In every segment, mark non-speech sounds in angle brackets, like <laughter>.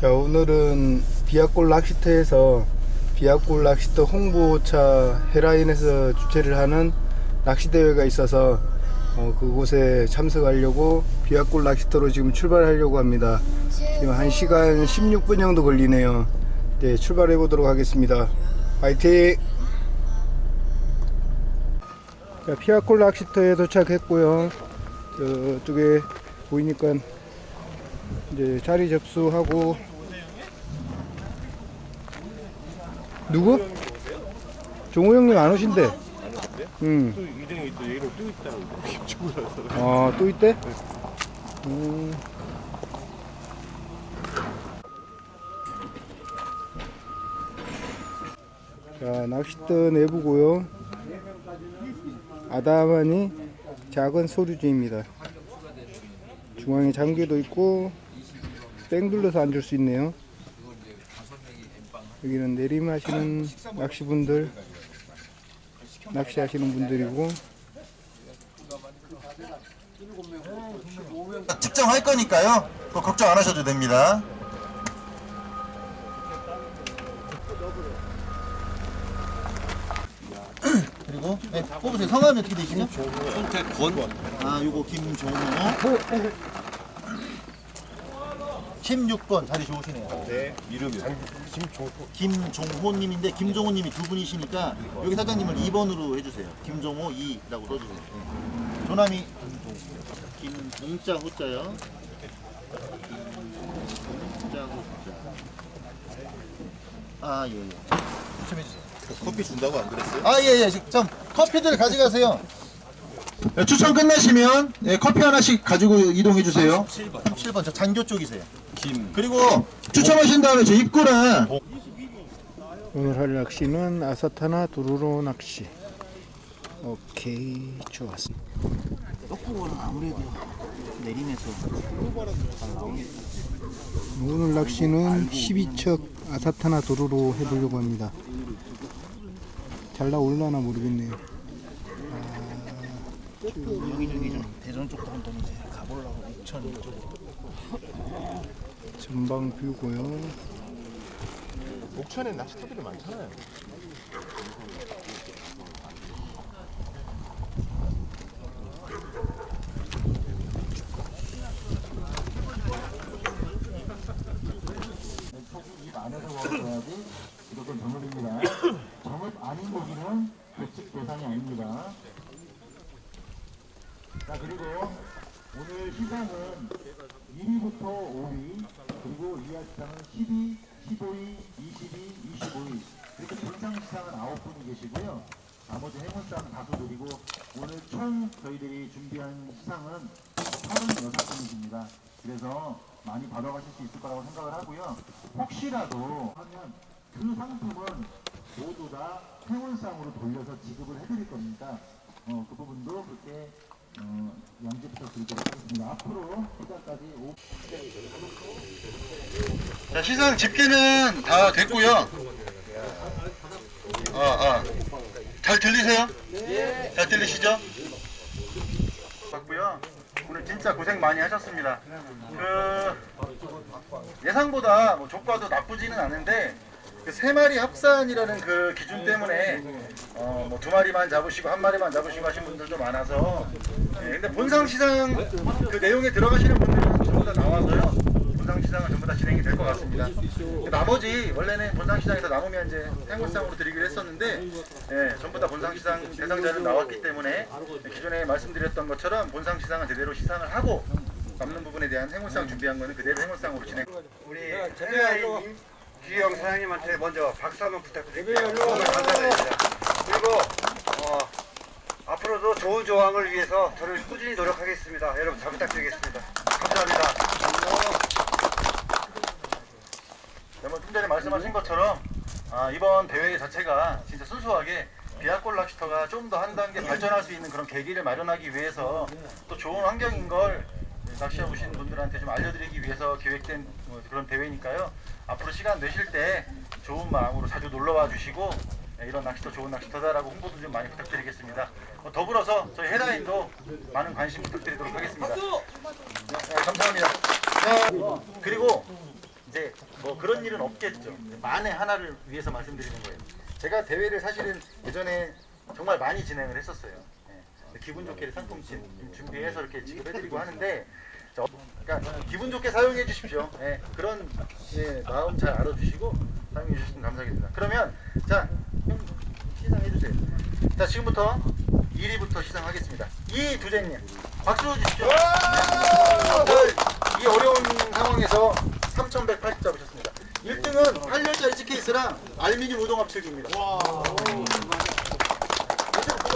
자 오늘은 비아골 낚시터에서 비아골 낚시터 홍보차 헤라인에서 주최를 하는 낚시대회가 있어서 어, 그곳에 참석하려고 비아골 낚시터로 지금 출발하려고 합니다. 지금 1시간 16분 정도 걸리네요. 네, 출발해 보도록 하겠습니다. 화이팅! 자, 피아골 낚시터에 도착했고요. 저쪽에 보이니까 이제 자리 접수하고 누구? 종호 형님 안 오신대. 응. 김치구라서 아, 또 있대? 음. 자, 낚싯대 내부고요. 아다마니 작은 소류지입니다. 중앙에 장기도 있고 뺑 둘러서 앉을 수 있네요. 여기는 내림하시는 낚시분들, 낚시하시는 분들이고 측정할 거니까요. 그거 걱정 안 하셔도 됩니다. 그리고 네, 뽑으세요. 성함이 어떻게 되시죠? 손태권 아, 요거 김종호. 16번 자리 좋으시네요. 네 이름이 김종 김종호님인데 김종호님이 두 분이시니까 여기 사장님을 2번으로 해주세요. 김종호 2라고 써주세요. 네. 조남이 김웅자 호자요. 김웅자 호자. 아 예예. 추첨해주세요. 커피 준다고 안 그랬어요? 아 예예. 좀 커피들 가져가세요. 네, 추첨 끝나시면 예, 커피 하나씩 가지고 이동해 주세요. 7번 37번 저 장교 쪽이세요. 김 그리고 추첨하신 다음에 저 입구랑 오늘 할 낚시는 아사타나 도루로 낚시. 오케이, 좋았습니다. 떡국은 아무래도 내림에서 잘 나오겠다. 오늘 낚시는 12척 아사타나 도루로 해보려고 합니다. 잘 나올라나 모르겠네요. 여기 저기 좀 대전 쪽도 한번 이제 가보려고 익천 쪽으로. 전방 뷰고요. 옥천에 낚시터들이 많잖아요 입 안에서 먹어야지 무조건 정읍입니다. 정읍 아닌 고기는 규칙 대상이 아닙니다. 자 그리고 오늘 시상은 1위부터 5위 그리고 이하 시상은 12, 15위, 22, 25위 이렇게 본상 시상은 9분이 계시고요. 나머지 행운상 다수 드리고 오늘 총 저희들이 준비한 시상은 36분이십니다. 그래서 많이 받아가실 수 있을 거라고 생각을 하고요. 혹시라도 하면 그 상품은 모두 다 행운상으로 돌려서 지급을 해드릴 겁니다. 어, 그 부분도 그렇게 어, 양지 부탁드리도록 하겠습니다. 앞으로 시간까지 오... 자, 시상 집계는 다 됐고요. 아, 아. 잘 들리세요? 네. 잘 들리시죠? 맞고요. 오늘 진짜 고생 많이 하셨습니다. 그 예상보다 뭐 조과도 나쁘지는 않은데 그 세 마리 합산이라는 그 기준 때문에 어, 뭐 두 마리만 잡으시고 한 마리만 잡으시고 하신 분들도 많아서 예, 근데 본상 시상 그 내용에 들어가시는 분들은 전부 다 나와서요. 시상은 전부 다 진행이 될 것 같습니다. 그 나머지 원래는 본상 시상에서 남으면 이제 행운상으로 드리기로 했었는데 예, 전부 다 본상 시상 대상자는 나왔기 때문에 기존에 말씀드렸던 것처럼 본상 시상은 제대로 시상을 하고 남는 부분에 대한 행운상 준비한 거는 그대로 행운상으로 진행. 우리 해외인 기영 사장님한테 먼저 박수 한번 부탁드립니다. 정말 감사드립니다. 그리고 어, 앞으로도 좋은 조항을 위해서 저는 꾸준히 노력하겠습니다. 여러분 잘 부탁드리겠습니다. 감사합니다. 네, 뭐좀 전에 말씀하신 것처럼 아, 이번 대회 자체가 진짜 순수하게 비아골 낚시터가 좀 더 한 단계 발전할 수 있는 그런 계기를 마련하기 위해서 또 좋은 환경인 걸 낚시하고 오신 분들한테 좀 알려드리기 위해서 기획된 뭐 그런 대회니까요. 앞으로 시간 내실 때 좋은 마음으로 자주 놀러와 주시고 네, 이런 낚시터 좋은 낚시터다라고 홍보도 좀 많이 부탁드리겠습니다. 뭐 더불어서 저희 헤라인도 많은 관심 부탁드리도록 하겠습니다. 네, 네, 감사합니다. 자, 그리고 이제 뭐 그런 일은 없겠죠. 만에 하나를 위해서 말씀드리는 거예요. 제가 대회를 사실은 예전에 정말 많이 진행을 했었어요. 예. 기분 좋게 상품 진- 준비해서 이렇게 지급해드리고 하는데 자, 그러니까 기분 좋게 사용해 주십시오. 예, 그런 예, 마음 잘 알아주시고 사용해 주시면 감사하겠습니다. 그러면 자 형, 시상해 주세요. 자 지금부터 1위부터 시상하겠습니다. 이두재님 박수 주십시오. 이 어려운 상황에서 3,180 잡으셨습니다. 1등은 8년짜리 치케이스랑 알미늄 우동 합칠기입니다. 와.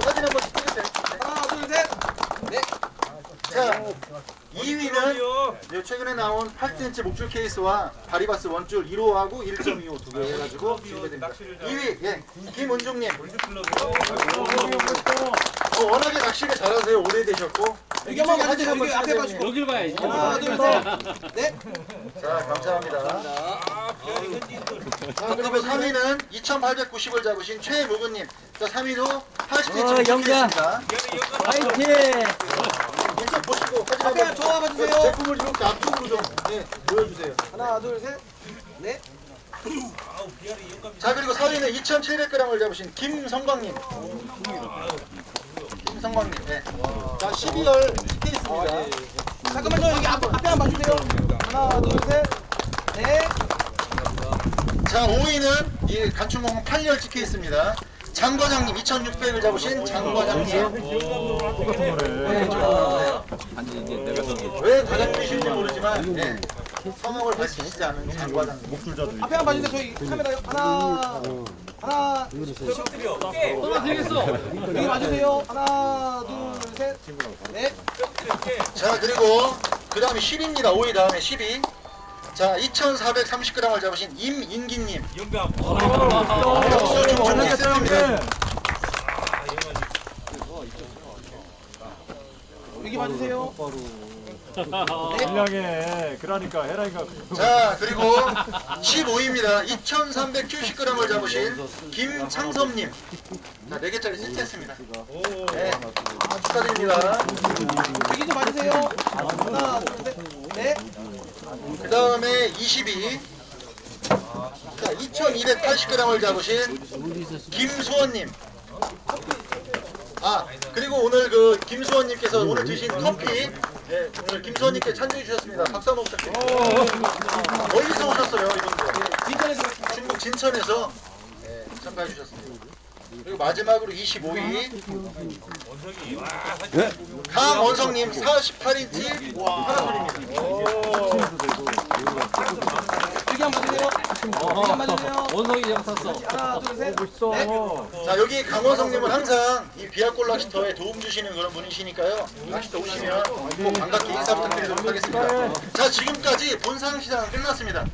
사진 한번 찍으세요. 하나, 둘, 셋. 네. 자, 2위는 최근에 나온 8cm 목줄 케이스와 바리바스 원줄 1호하고 1.25 두 개 해가지고 준비됩니다. 2위, 예, 김은중님. 어, 워낙에 낚시를 잘하세요. 오래 되셨고. 여기 한번 가주세요. 여기 앞에 가시고. 여길 봐야지. 하나, 둘, 셋. 네. 자, 감사합니다. 자, 그리고 3위는 2,890을 잡으신 최무근님. 자, 3위도 80cm 찍겠습니다. 화이팅! 인사 보시고 사진 한번 좋아봐주세요. 제품을 이렇게 앞쪽으로 좀 네, 보여주세요. 하나, 둘, 셋. 네. 자, 그리고 4위는 2,700g을 잡으신 김성광님. 김성광님. 네. 자, 12월 케이스입니다. 잠깐만요 여기 앞, 앞에 한번 봐주세요 하나 둘셋 넷. 자, 5위는 이 간충공 8열 찍혀 있습니다. 장 과장님 2,600을 잡으신 장 과장님. 왜 과장님이신지 모르지만 예, 성함을 밝히시지 않은 장 과장님. 앞에 한 번 봐주세요 저희 카메라 하나 하나 떨어 되겠어. 여기 봐주세요 하나 둘 셋 넷 자, 그리고 그 다음에 10위입니다. 5위 다음에 10위. 자, 2,430g을 잡으신 임인기님. 박수 좀 주겠습니다. 여기 봐주세요 분량해. 그러니까 해라니까. 자, 그리고 15위입니다. 2,370g을 잡으신 김창섭님. 자, 4개짜리 세트했습니다. 네, 축하드립니다. 여기 좀 봐주세요 하나 둘 셋 넷 그 다음에 22. 자, 2,280g을 잡으신 김수원님. 아, 그리고 오늘 그 김수원님께서 오늘 드신 커피, 예, 오늘 김수원님께 찬조해 주셨습니다. 박수 한번 부탁드립니다. 멀리서 오셨어요, 이분들. 중국 진천에서 예, 참가해 주셨습니다. 그리고 마지막으로 25위. 강원성님 48인치 파라솔입니다. 여기 한번 봐주세요 여기 한번 봐주세요 원성이 장 탔어. 하나 둘셋 자 여기 강원성님은 항상 이 비아골 낚시터에 도움 주시는 그런 분이시니까요. 낚시터 오시면 꼭 반갑게 인사 부탁드리도록 하겠습니다. 자 지금까지 본상 시장은 끝났습니다.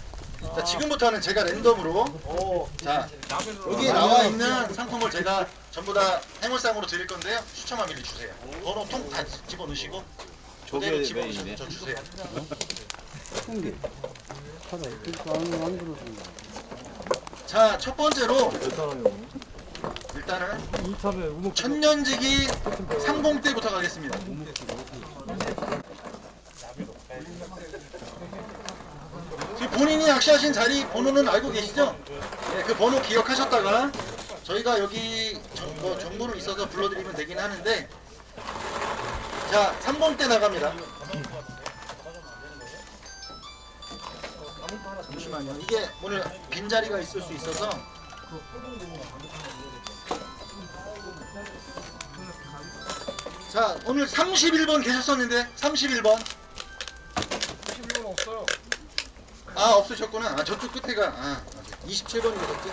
자 지금부터는 제가 랜덤으로 자 여기에 나와 있는 상품을 제가 전부 다 행운상으로 드릴 건데요. 추첨한 미리 주세요. 번호 통 다 집어넣으시고 그대로 집어넣으셔서 저 주세요 자 첫 번째로 일단은 천년지기 상봉 때부터 가겠습니다. 지금 본인이 낚시하신 자리 번호는 알고 계시죠? 네, 그 번호 기억하셨다가 저희가 여기 정, 뭐 정보는 있어서 불러드리면 되긴 하는데 자 3봉 때 나갑니다. 잠시만요. 이게 오늘 빈자리가 있을 수 있어서 자 오늘 31번 계셨었는데 31번? 31번 없어요. 아 없으셨구나. 아 저쪽 끝에가. 아 27번 계셨지?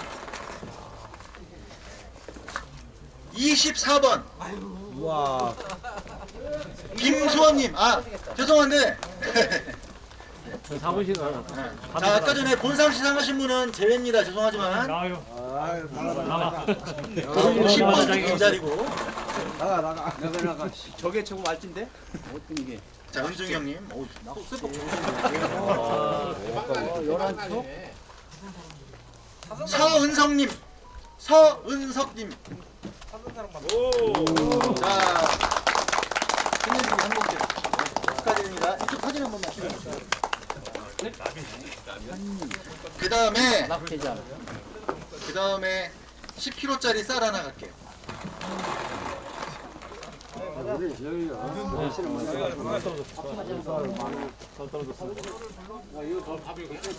24번. 와. 김수원님. 아 죄송한데 <laughs> 사무실 가라. 자 아까 전에 본상 시상하신 분은 제외입니다. 죄송하지만. 나와요. 나가. 50번 빈자리고. 저게 저거 말진데? 자 은중이 형님. 오, 슬퍼 서은성님. 서은석님. 자 생일주기 한번째 축하드립니다. 이쪽 사진 한 번만 찍어주세요 그 다음에. 그 다음에 10kg짜리 쌀 하나 갈게요.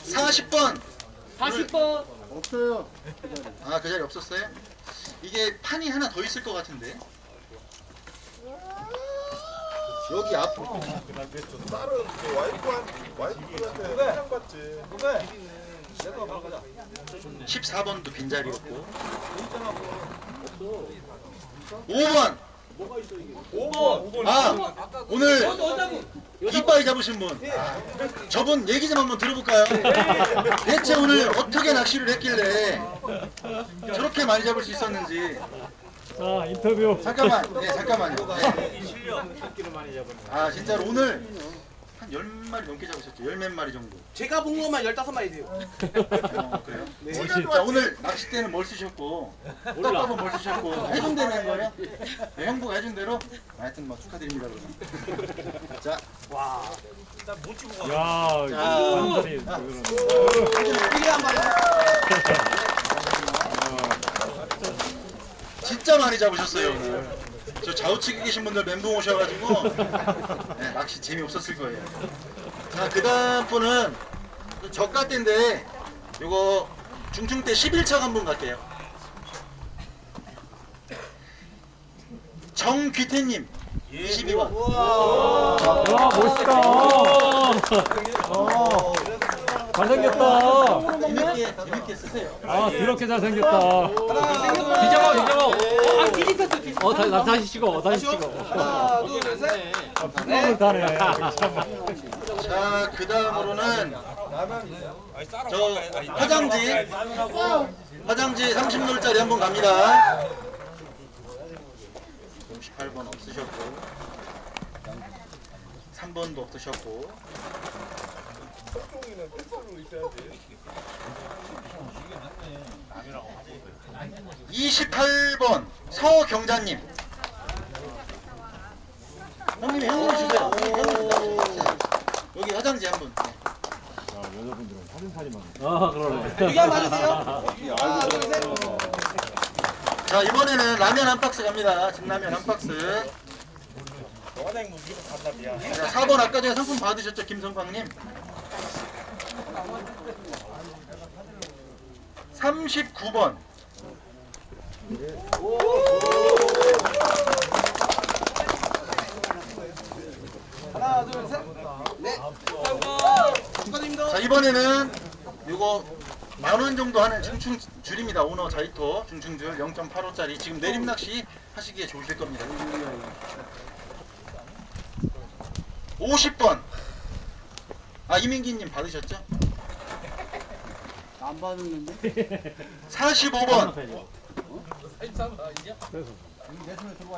사십 번 40번. 없어요. 아, 그 자리 없었어요? 이게 판이 하나 더 있을 것 같은데. 여기 앞. 딸은 그 와이프한 와이프한테 사랑 받지. 14번도 빈자리였고. 5번. 5번. 아, 오늘 이빨 잡으신 분. 저분 얘기 좀 한번 들어볼까요? 대체 오늘 어떻게 낚시를 했길래 저렇게 많이 잡을 수 있었는지. 자 인터뷰. 잠깐만, 네, 잠깐만요. 네. 아, 진짜로 오늘 한 10마리 넘게 잡으셨죠? 열몇 마리 정도. 제가 본 것만 15마리 돼요. 어, 그래요? <laughs> 자, 오늘 낚싯대는 뭘 쓰셨고, 떡밥은 뭘 쓰셨고, 해준 대로 한 거예요? 네, 형부가 해준 대로? 하여튼 뭐 축하드립니다, 그러면. <laughs> 자, 야 자. 완전히 이게 한 마리. 진짜 많이 잡으셨어요, 오늘. 저 좌우측에 계신 분들 멘붕 오셔가지고, 네, 낚시 재미 없었을 거예요. 자, 그 다음 분은 저가대인데, 요거 중충대 11척 한분 갈게요. 정귀태님, 22번. 와 멋있다. 어. 잘생겼다. 재밌게, 재밌게 쓰세요. 아 그렇게 잘생겼다. 어, 아, 뒤집혔 어. 어, 다시, 다시 찍어, 다시 찍어. 하나, 둘, 셋. 프로를 타네. 자, 그 다음으로는 저 화장지, 화장지 30놀짜리 한 번 갑니다. 58번 없으셨고, 3번도 없으셨고, 28번 서경자님. 형님 주세요. 형님 나오세요. 여기 화장지 한 분. 아, 여자분들은 많네. 아, 그러네. 여기 한번 봐주세요. 하나, 둘, 셋. 자 이번에는 라면 한 박스 갑니다. 진라면 한 박스. 자 4번 아까 전에 상품 받으셨죠 김성광님? 39번. 하나, 둘, 셋. 네. 축하드립니다. 자 이번에는 요거 만 원 정도 하는 중충 줄입니다. 오너 자이토 중충줄 0.85짜리 지금 내림 낚시 하시기에 좋으실 겁니다. 50번. 아 이민기님 받으셨죠? 안 받았는데? 45번.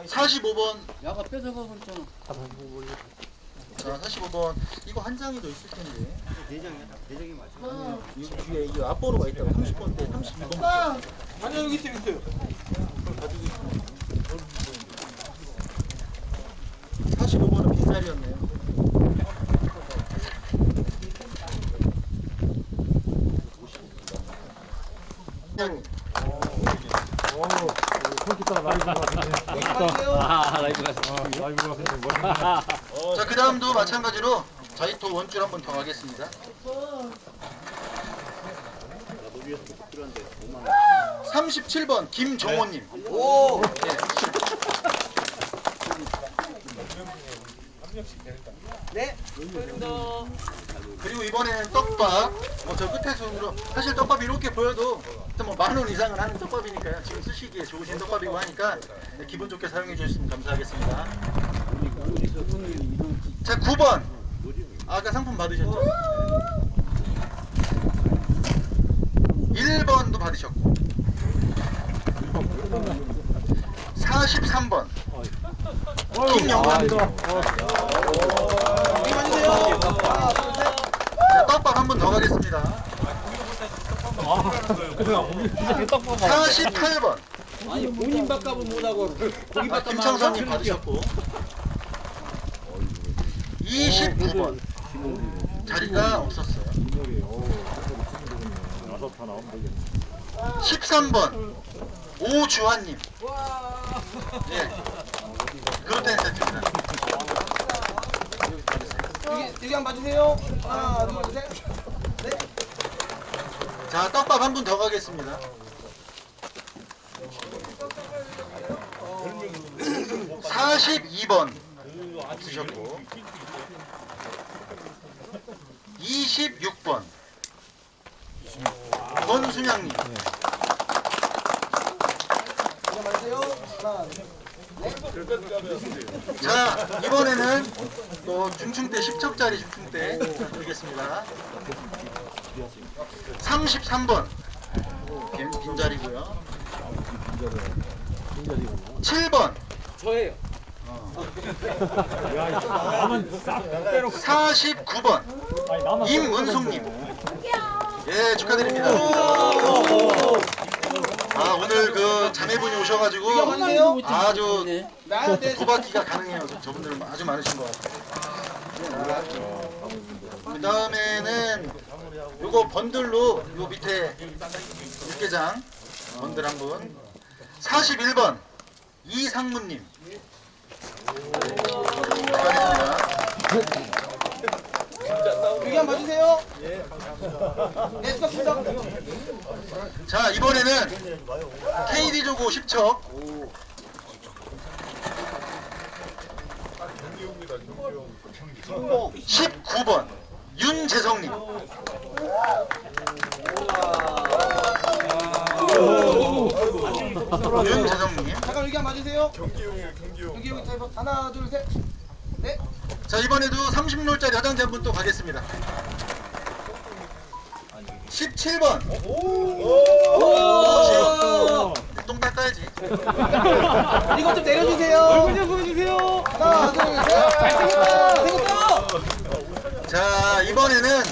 45번. 야가 뺏어가 버렸잖아. 자, 45번. 이거 한 장이 더 있을 텐데. 대장이야? 대장이 맞아. 이 뒤에 이 앞번호가 있다고 30번대 32번. 아니요, 여기 있어요, 있어요. 45번은 빈자리였네요. 그냥 오, 컴퓨터가 라이브 같은데. 멋있다. 아, 라이브 갔어. 아, 라이브 같은데 멋있다. 자, 그 다음도 마찬가지로 자이토 원줄 한번더 가겠습니다. 37번 김정호님. 오. 네. 그리고 이번에는 떡밥. 뭐저 끝에 손으로 사실 떡밥 이렇게 보여도 뭐만 원 이상은 하는 떡밥이니까요. 지금 쓰시기에 좋으신 떡밥이고 하니까 네, 기분 좋게 사용해 주셨으면 감사하겠습니다. 자, 9번. 아까 상품 받으셨죠? 1번도 받으셨고. 43번. 김영환. 여기 봐주세요. 한 번 더 가겠습니다. 48번. 아니 본인 밥값은 못하고 아, 고기 밥값 김창선님 받으셨고. 29번. 자리가 없었어요. 13번. 오주환님. 예. 그렇다 했죠. 여기 여기 한번 봐주세요. 하나 둘 셋. 네. 자, 떡밥 한 분 더 가겠습니다. 사십이 번 없으셨고 26번 권순양님 자 이번에는 또 중충대 10척짜리 중충대. 드리겠습니다. 33번. 빈, 빈자리고요. 7번. 저예요. 나만 싹 빼놓고. 49번. 아니 나만 임은숙님. 예 축하드립니다. 아 오늘 그 자매분이 오셔가지고. 아주. 도박기가 가능해요. 저분들은 아주 많으신 것 같아요 그 다음에는 요거 번들로 요 밑에 육개장 번들 한 분 41번 이상무님. 축하드립니다. 여기 한번 봐주세요. 네 수고하셨습니다. 자 이번에는 KD조고 10척 경기용입니다 경기용 19번 윤재성님. 윤재성님 잠깐 여기 한번 봐주세요. 경기용이에요 경기용. 여기 여기 자 하나 둘 셋. 네. 자 이번에도 30롤짜리 화장지 한 분 또 가겠습니다. 17번. 똥닦 아야지 이거 좀 내려주세요. 얼굴 좀 보여주세요. 하나 둘 셋. 잘생겼다. 잘생겼다. 자 이번에는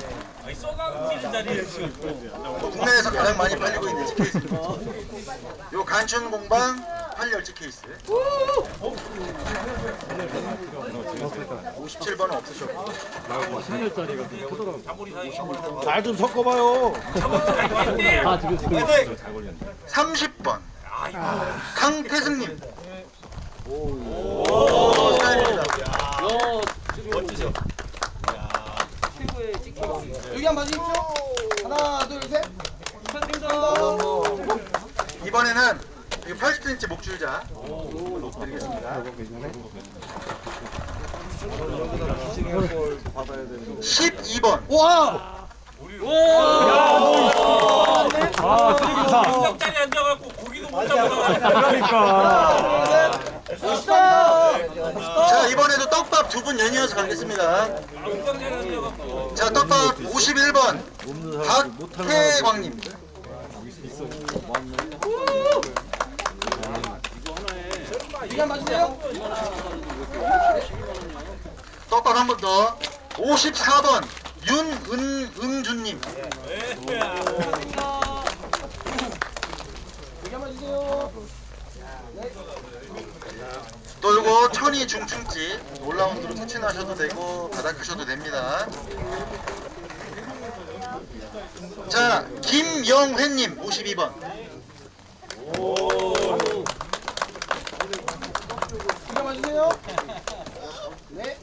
국내에서 가장 많이 팔리고 있는 치케이스입니다 요 간춘 공방 8열치 케이스 57번은 없으셨고 잘 좀 섞어봐요. 아 지금 지금 30번 강태승님 축하드립니다 여기 한번 봐주십시오. 하나 둘 셋. 이번에는 80cm 목줄자 드리겠습니다 12번 와. 아 쓰레기사. 자리 앉아갖고 고기도 못 잡아. 그러니까. 자 이번에도 떡밥 두 분 연이어서 가겠습니다 자 떡밥 51번 박태광님. 떡밥 한 번 더 54번 윤은은주님. 또 요거 천이 중충집 올라운드로 투친하셔도 되고 바닥하셔도 됩니다 자 김영회님 52번 여기 한번 봐주세요. 네.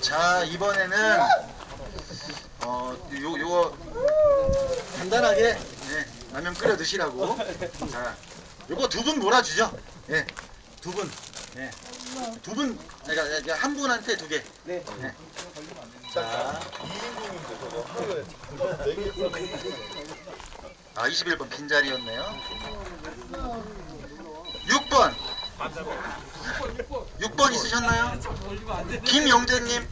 자 이번에는 어 요, 요거 간단하게 예, 라면 끓여 드시라고. 자 요거 두 분 몰아주죠. 예, 예두분. 예. 두분 그러니까 그러니까 한 분한테 두 개. 네. 자, 아 21번 빈자리였네요. 6번. 6번 있으셨나요? 김영재님.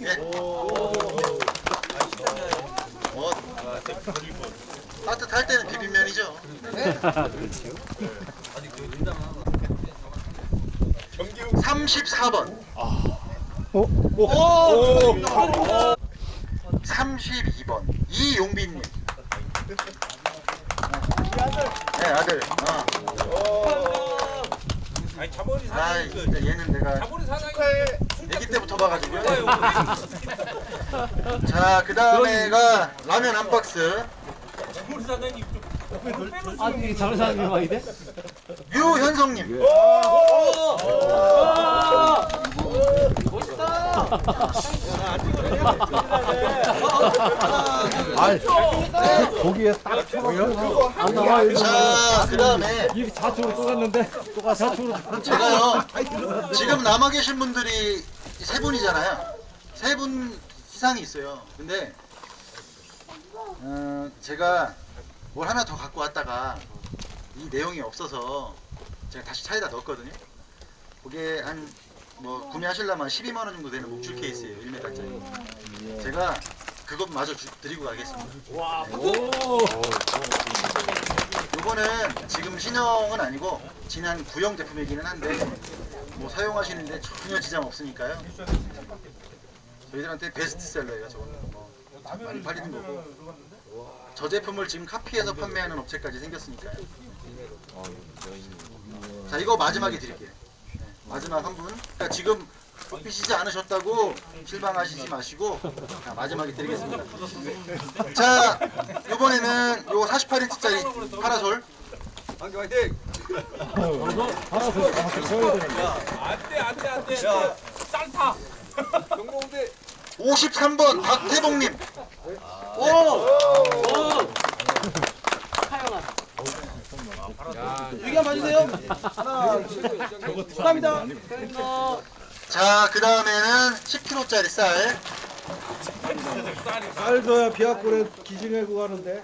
예. 어, 따뜻할 때는 비빔면이죠. 경기용 34번. 32번. 이용빈님. 네 아들. 어. 아니 자본이 아 진짜 얘는 내가 자본이 사장이 애기 때부터 봐가지고요. <laughs> 자 그 다음에가 라면 한 박스 아, 이게 작은 사람이 막 이래? 유현성님. 안 나와. 자, 그 다음에 입이 좌측으로 또 갔는데, 또 가, 좌측으로. 제가요 지금 남아 계신 분들이 세 분이잖아요. 세 분 이상이 있어요. 근데 어, 제가 뭘 하나 더 갖고 왔다가 이 내용이 없어서 제가 다시 차에다 넣었거든요. 그게 한 뭐 구매하시려면 12만 원 정도 되는 목줄 케이스예요. 1m짜리. 제가 그것 마저 주- 드리고 가겠습니다. 요거는 지금 신형은 아니고 지난 구형 제품이기는 한데 뭐 사용하시는데 전혀 지장 없으니까요. 저희들한테 베스트셀러예요. 저거는 뭐 많이 팔리는 거고. 저 제품을 지금 카피해서 판매하는 업체까지 생겼으니까요. 자 이거 마지막에 드릴게요. 네, 마지막 한 분. 그러니까 지금 뽑히시지 않으셨다고 실망하시지 마시고 자, 마지막에 드리겠습니다. 자 이번에는 요 48인치짜리 파라솔 한개 화이팅! 쌀타! 53번 박태봉님. 여기 한번 봐주세요. 하나, 둘, 축하합니다. 자, 그 다음에는 10kg짜리 쌀. 쌀 줘야 비약골에 기증해고 가는데.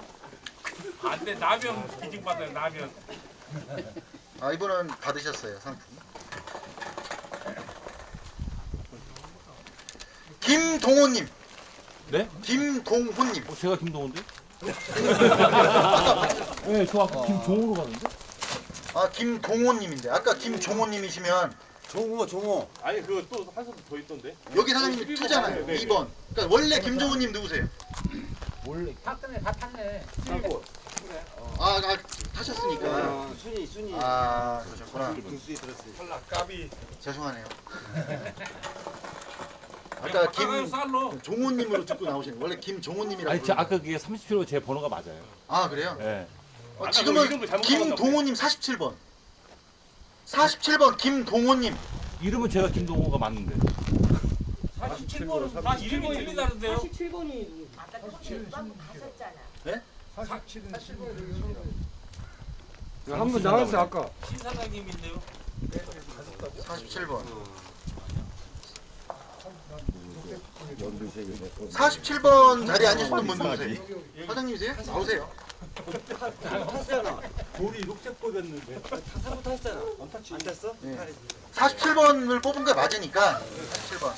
안돼 라면 기증 받아요 라면 아, 이분은 받으셨어요, 상품. 김동호님. 네? 김동호님. 어, 제가 김동호인데? <laughs> 네, 저 아까 김종호로 갔는데? 아, 김동호님인데. 아까 김종호님이시면 종호 종호 아니 그거 또한손더 있던데 여기 사장님이 투잖아요. 2번. 그러니까 원래 김종호님 누구세요? 탔네, 다 탔네. 아, 아 타셨으니까. 아, 순이 순이 아, 그러셨구나. 등수에 들었어요 탈락 까비 죄송하네요. <laughs> 아까 김김 쌀로 종호님으로 듣고 나오시는 원래 김종호님이라고. 아니, 저 부르는 아까 그게 30kg 제 번호가 맞아요. 아 그래요? 예. 어, 아까 지금은 그 이름을 잘못 김동호님 47번. 47번 김동호님. 이름은 제가 김동호가 맞는데. 47번은 다 이름이 틀리다는데요 7번이 아까 방금 가셨잖아. 한번 나갔어 아까. 신사장님인데요 47번. 47번 자리 에 앉으셨던 분 누구세요? 사장님이세요? 나오세요. 탔잖아 돌이 녹색 뽑혔는데 타사고 탔잖아 안 탔지? 안 탔어? 네. 47번을 뽑은 거 맞으니까 47번.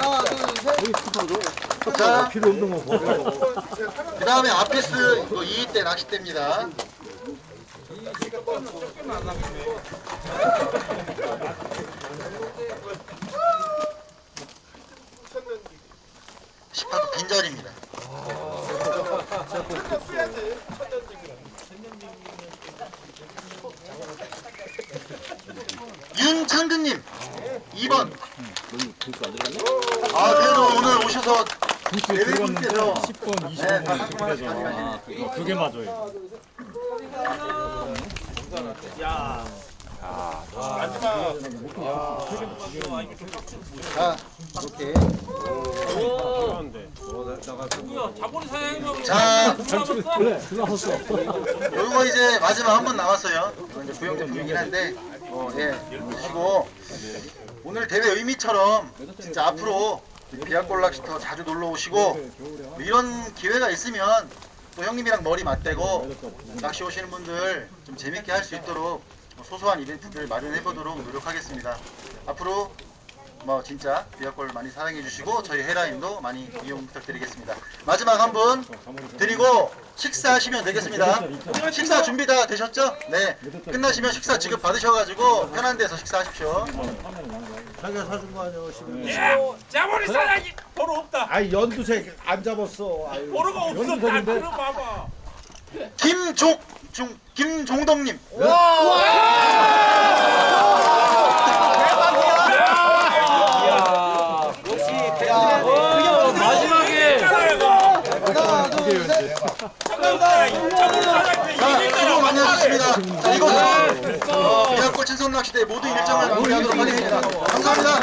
하나, 둘, 셋. 자, 필요 없는 거 보고. 그 다음에 아피스 이거 2대 낚싯대입니다. 빈자리입니다. 윤창근님 2번. 아 그래도 오늘 오셔서 네 분께서 10번, 네, 다 상품 하나씩 가져가시네. 두개 맞아요. 자, 이렇게. 누구야 자본이 사장님하고 자, 그래, 들어왔어. 요거 이제 마지막 한 번 남았어요. 이거 이제 구형 제품이긴 한데, 어, 예, 보시고 오늘 대회 의미처럼 진짜 앞으로 비아골 낚시터 자주 놀러 오시고 뭐 이런 기회가 있으면 또 형님이랑 머리 맞대고 낚시 오시는 분들 좀 재밌게 할 수 있도록 소소한 이벤트들 마련해 보도록 노력하겠습니다. 앞으로 뭐 진짜 비아골 많이 사랑해 주시고 저희 헤라인도 많이 이용 부탁드리겠습니다. 마지막 한 분 드리고 식사하시면 되겠습니다. 식사 준비 다 되셨죠? 네. 끝나시면 식사 지급 받으셔가지고 편한 데서 식사하십시오. 자기가 사준 거 아니야, 10원. 예, 자본이 사장님 번호 없다 아이, 연두색 안 잡았어. 아유. 번호가 없어 다 들어봐봐 김족 중 김종덕님. 역 많이 하셨습니다. 대학고 친선 낚시대 모든 일정을 마무리하도록 하겠습니다. 감사합니다.